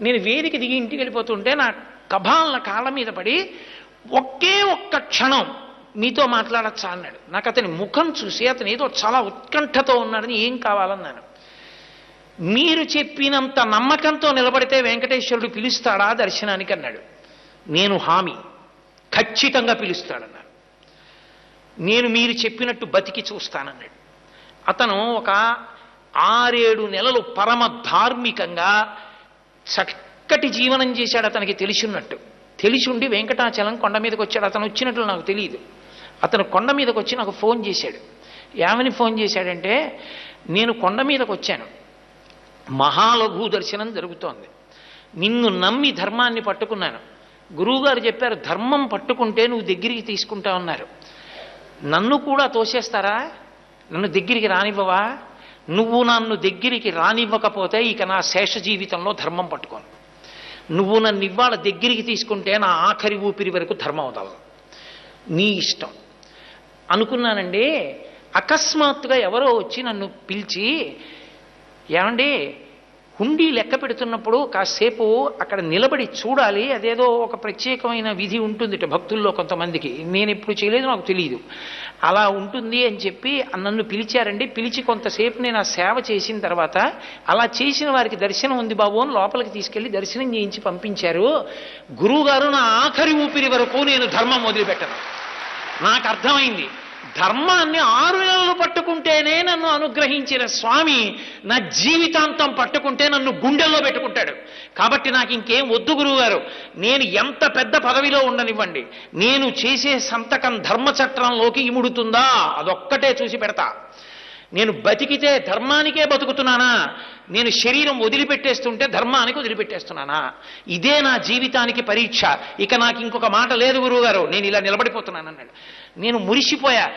నేను వేదిక దిగి ఇంటికి వెళ్ళిపోతుంటే నా కభాలన కాళ్ళ మీద పడి ఒకే ఒక్క క్షణం మీతో మాట్లాడచ్చా అన్నాడు. నాకు అతని ముఖం చూసి అతను ఏదో చాలా ఉత్కంఠతో ఉన్నాడని ఏం కావాలన్నాను. మీరు చెప్పినంత నమ్మకంతో నిలబడితే వెంకటేశ్వరుడు పిలుస్తాడా దర్శనానికి అన్నాడు. నేను హామీ. ఖచ్చితంగా పిలుస్తాడన్నాడు. నేను మీరు చెప్పినట్టు బతికి చూస్తానన్నాడు. అతను ఒక ఆరేడు నెలలు పరమ ధార్మికంగా చక్కటి జీవనం చేశాడు అతనికి తెలిసినట్టు. తెలిసి ఉండి వెంకటాచలం కొండ మీదకి వచ్చాడు. అతను వచ్చినట్లు నాకు తెలియదు. అతను కొండ మీదకి వచ్చి నాకు ఫోన్ చేశాడు. ఏమని ఫోన్ చేశాడంటే నేను కొండ మీదకి వచ్చాను. మహాలఘు దర్శనం జరుగుతోంది. నిన్ను నమ్మి ధర్మాన్ని పట్టుకున్నాను. గురువుగారు చెప్పారు ధర్మం పట్టుకుంటే నువ్వు దగ్గరికి తీసుకుంటా ఉన్నారు నన్ను కూడా తోసేస్తారా? నన్ను దగ్గరికి రానివ్వవా? నువ్వు నన్ను దగ్గరికి రానివ్వకపోతే ఇక నా శేష జీవితంలో ధర్మం పట్టుకోను. నువ్వు నన్ను ఇవాళ దగ్గరికి తీసుకుంటే నా ఆఖరి ఊపిరి వరకు ధర్మం వదలను నీ ఇష్టం. అనుకున్నానండి అకస్మాత్తుగా ఎవరో వచ్చి నన్ను పిలిచి ఏమండి హుండీ లెక్క పెడుతున్నప్పుడు కాసేపు అక్కడ నిలబడి చూడాలి. అదేదో ఒక ప్రత్యేకమైన విధి ఉంటుంది భక్తుల్లో కొంతమందికి. నేను ఎప్పుడు చేయలేదు నాకు తెలియదు అలా ఉంటుంది అని చెప్పి నన్ను పిలిచారండి. పిలిచి కొంతసేపు నేను ఆ సేవ చేసిన తర్వాత అలా చేసిన వారికి దర్శనం ఉంది బాబు అని లోపలికి తీసుకెళ్ళి దర్శనం చేయించి పంపించారు. గురువుగారు నా ఆఖరి ఊపిరి వరకు నేను ధర్మం వదిలిపెట్టను. నాకు అర్థమైంది. ధర్మాన్ని ఆరు నెలలు పట్టుకుంటేనే నన్ను అనుగ్రహించిన స్వామి నా జీవితాంతం పట్టుకుంటే నన్ను గుండెల్లో పెట్టుకుంటాడు. కాబట్టి నాకు ఇంకేం వద్దు గురువుగారు. నేను ఎంత పెద్ద పదవిలో ఉండనివ్వండి. నేను చేసే సంతకం ధర్మచట్రంలోకి ఇముడుతుందా? అదొక్కటే చూసి పెడతా. నేను బతికితే ధర్మానికే బతుకుతున్నానా? నేను శరీరం వదిలిపెట్టేస్తుంటే ధర్మానికి వదిలిపెట్టేస్తున్నానా? ఇదే నా జీవితానికి పరీక్ష. ఇక నాకు ఇంకొక మాట లేదు గురువుగారు. నేను ఇలా నిలబడిపోతున్నాను అన్నాడు నేను మురిసిపోయా.